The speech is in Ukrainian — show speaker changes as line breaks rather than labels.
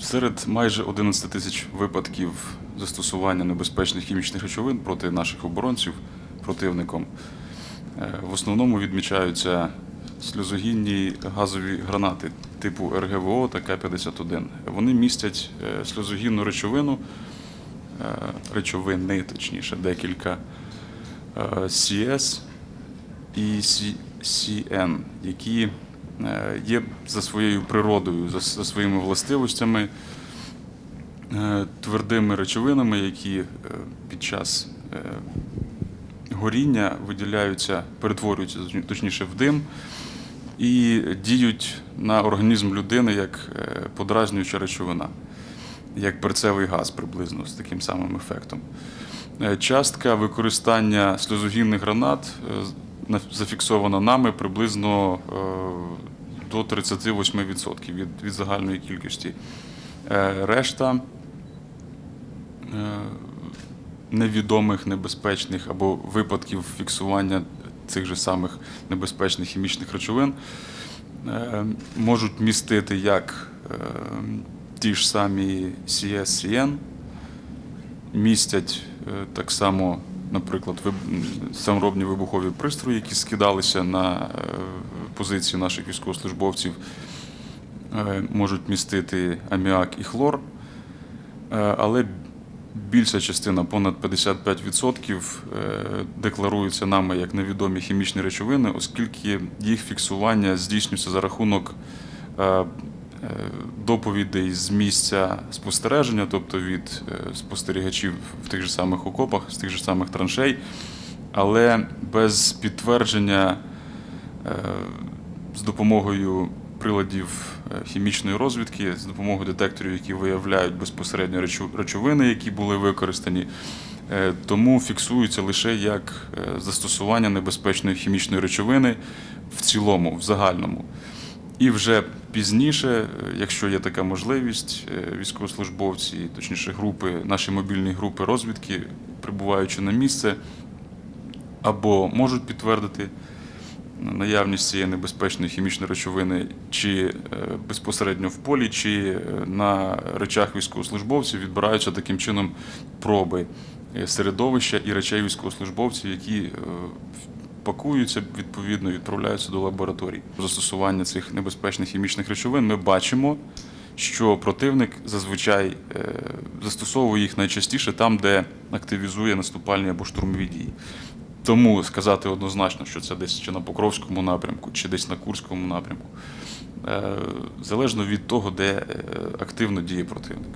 Серед майже 11 тисяч випадків застосування небезпечних хімічних речовин проти наших оборонців противником е, в основному відмічаються сльозогінні газові гранати типу РГВО та К-51. Вони містять е, сльозогінну речовину, е, речовини, точніше, декілька CS і CN, які є за своєю природою, за, своїми властивостями е, твердими речовинами, які е, під час е, горіння виділяються, перетворюються точніше в дим і діють на організм людини як е, подразнююча речовина, як перцевий газ приблизно з таким самим ефектом. Е, Частка використання сльозогінних гранат зафіксована нами приблизно е, до 38% від, від загальної кількості. Е, Решта е, невідомих небезпечних або випадків фіксування цих же самих небезпечних хімічних речовин можуть містити як ті ж самі CSCN, містять так само, наприклад, саморобні вибухові пристрої, які скидалися на е, позиції наших військовослужбовців, е, можуть містити аміак і хлор. Е, але більша частина, понад 55%, е, декларується нами як невідомі хімічні речовини, оскільки їх фіксування здійснюється за рахунок доповідей з місця спостереження, тобто від е, спостерігачів в тих же самих окопах, з тих же самих траншей, але без підтвердження е, з допомогою приладів е, хімічної розвідки, з допомогою детекторів, які виявляють безпосередньо речовини, які були використані. Е, Тому фіксується лише як е, застосування небезпечної хімічної речовини в цілому, в загальному. І вже пізніше, е, якщо є така можливість, е, військовослужбовці, точніше групи, наші мобільні групи розвідки, прибуваючи на місце, або можуть підтвердити наявність цієї небезпечної хімічної речовини чи е, безпосередньо в полі, чи на речах військовослужбовців відбираються таким чином проби середовища і речей військовослужбовців, які пакуються відповідно відправляються до лабораторій. Застосування цих небезпечних хімічних речовин ми бачимо, що противник зазвичай е, застосовує їх найчастіше там, де активізує наступальні або штурмові дії. Тому сказати однозначно, що це десь чи на Покровському напрямку, чи десь на Курському напрямку, е, залежно від того, де е, активно діє противник.